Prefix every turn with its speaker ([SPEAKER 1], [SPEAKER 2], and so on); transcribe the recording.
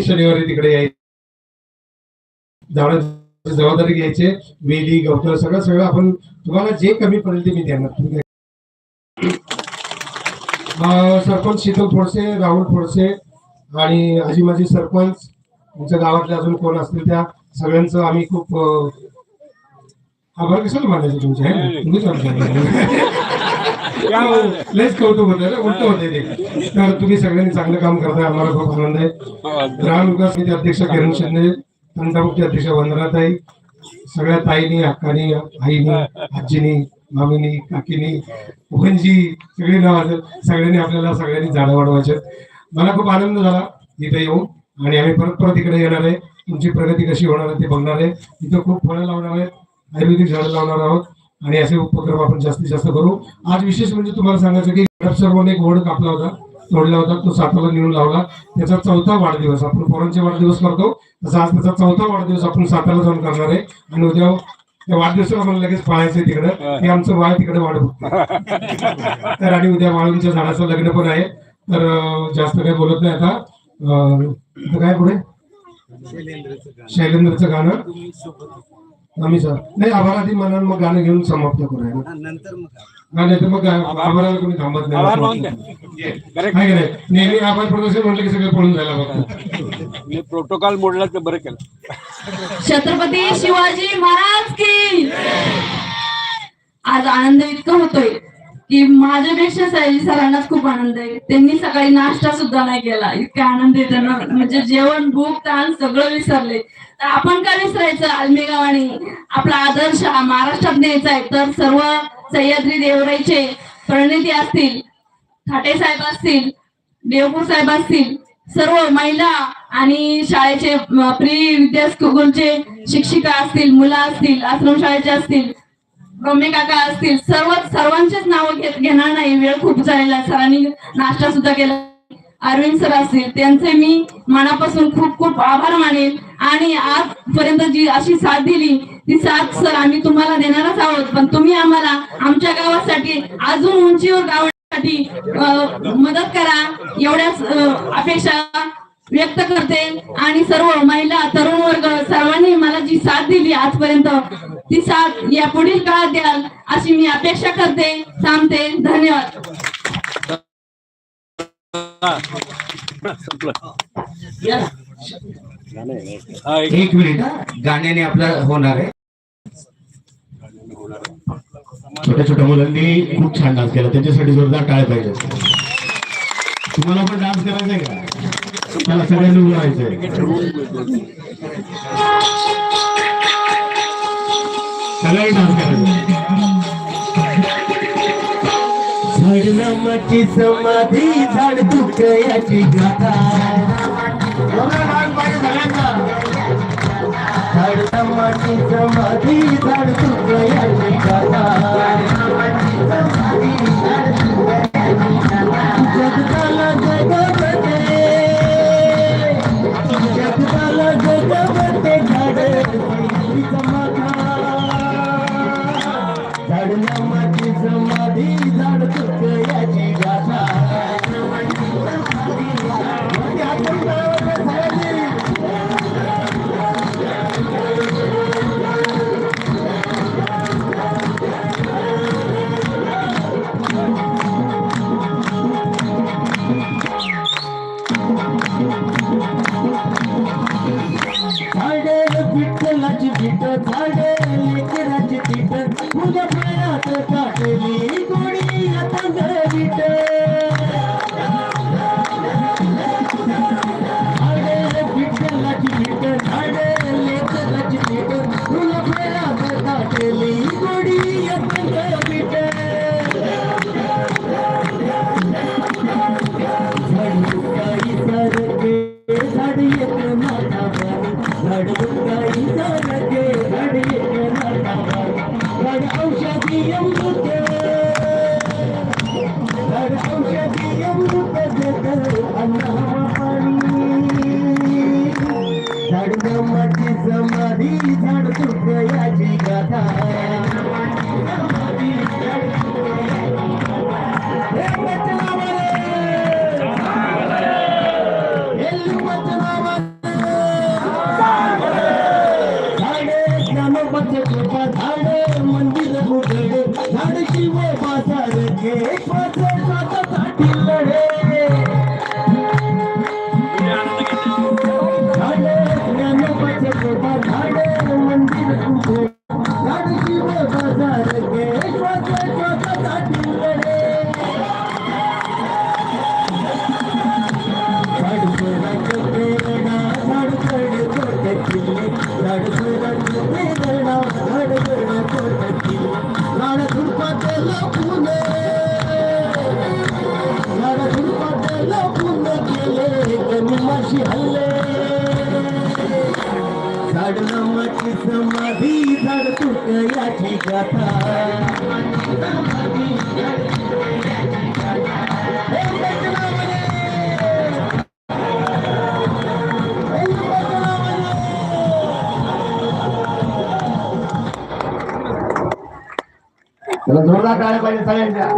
[SPEAKER 1] शनिवारी तिकडे यायचं. जबाबदारी घ्यायचे. वेली गवत सगळं सगळं आपण तुम्हाला जे कमी पडेल ते मी देणार. तुम्ही सरपंच शीतल फोडसे राहुल फोडसे आणि आजी माझी सरपंच. तुमच्या गावातले अजून कोण असतील त्या? सगळ्यांचं आम्ही खूप आभार कसं मानायचं तुमचे? तुम्हीच लयच कौतुक होतं उलट होते ते. तर तुम्ही सगळ्यांनी चांगलं काम करताय आम्हाला खूप आनंद आहे. ग्राम विकास समिती अध्यक्ष किरण शिंदे तंटामुक्ती अध्यक्ष वंदनाताई सगळ्या ताईनी अक्कानी आईनी आजीनी मामीनी काकीनी उभनजी सगळी नाव सगळ्यांनी आपल्याला सगळ्यांनी झाडं वाढवायचे. मला खूप आनंद झाला इथे येऊन. आणि आम्ही परत परत इकडे येणार आहे. तुमची प्रगती कशी होणार आहे ते बघणार आहे. इथं खूप फळं लावणार आहेत आयुर्वेदिक झाडं लावणार आहोत. आणि असे उपक्रम आपण जास्तीत जास्त करू. आज विशेष म्हणजे तुम्हाला सांगायचं की सर्वांनी एक वड कापला होता तोडला होता तो साताला नेऊन लावला. त्याचा चौथा वाढदिवस आपण पोरांचे वाढदिवस करतो. तसा आज त्याचा चौथा वाढदिवस आपण साताला जाऊन करणार आहे. आणि उद्या त्या वाढदिवसाला मला लगेच पाळायचंय तिकडं. ते आमचं वाळ तिकडे वाढ तर आणि उद्या वाळूंच्या झाडाचं लग्न पण आहे. तर जास्त काही बोलत नाही आता. काय पुढे? शैलेंद्रचं गाणं. आम्ही सर. नाही मग गाणं घेऊन समाप्त करूया ना.
[SPEAKER 2] नंतर मग
[SPEAKER 1] नाही तर मग आभाराला कोणी थांबत नाही. नेहमी आभार प्रदर्शन म्हटलं की सगळं पळून जायला बघतो.
[SPEAKER 3] मी प्रोटोकॉल मोडला तर बरं केलं.
[SPEAKER 4] छत्रपती शिवाजी महाराज की. आज आनंद इतका होतोय. की माझ्यापेक्षा सयाजी सरांनाच खूप आनंद आहे. त्यांनी सकाळी नाश्ता सुद्धा नाही केला. इतका आनंद आहे त्यांना. म्हणजे जेवण भूक ताण सगळं विसरले. तर आपण काय विसरायचं? आल्मेगावानी आपला आदर्श महाराष्ट्रात न्यायचा आहे. तर सर्व सह्याद्री देवराईचे प्रणिती असतील थाटे साहेब असतील देवपूर साहेब असतील सर्व महिला आणि शाळेचे प्री विद्या स्कूलचे शिक्षिका असतील मुलं असतील आश्रम शाळेचे असतील रम्य काका असतील सर्व सर्वांचेच नावं घेत घेणार नाही. वेळ खूप झालेला सरांनी नाश्ता सुद्धा केला. अरविंद सर असतील त्यांचे मी मनापासून खूप खूप आभार मानेल आणि आजपर्यंत जी अशी साथ दिली ती साथ सर आम्ही तुम्हाला देणारच आहोत. पण तुम्ही आम्हाला आमच्या गावासाठी अजून उंचीवर गावण्यासाठी मदत करा. एवढ्याच अपेक्षा व्यक्त करते. आणि सर्व महिला तरुण वर्ग सर्वांनी मला जी साथ दिली आजपर्यंत ती साथ या पुढील काळात द्याल अशी मी अपेक्षा करते. थांबते. धन्यवाद.
[SPEAKER 3] एक
[SPEAKER 2] मिनिट हा. गाण्याने आपला होणार आहे.
[SPEAKER 1] छोट्या छोट्या मुलांनी खूप छान डान्स केला. त्यांच्यासाठी जोरदार टाळ पाहिजे. तुम्हाला पण डान्स करायचा आहे का? मला सगळ्यांनी उभारायचंय राहायचंय सगळ्यांनी डान्स करायचा
[SPEAKER 2] झाडनामाची समाधी झाड दुखयाची गाथा. झाडनामाची समाधी झाड गाथा. विठ्ठलाची पीठ झाड औषधी अमृत झाड नामाची समाधी झाड तुकयाची गाथा. समाधी झाड याची गाथा
[SPEAKER 1] त्याला जोरदार टाळ्या पाहिजे सगळ्यांच्या.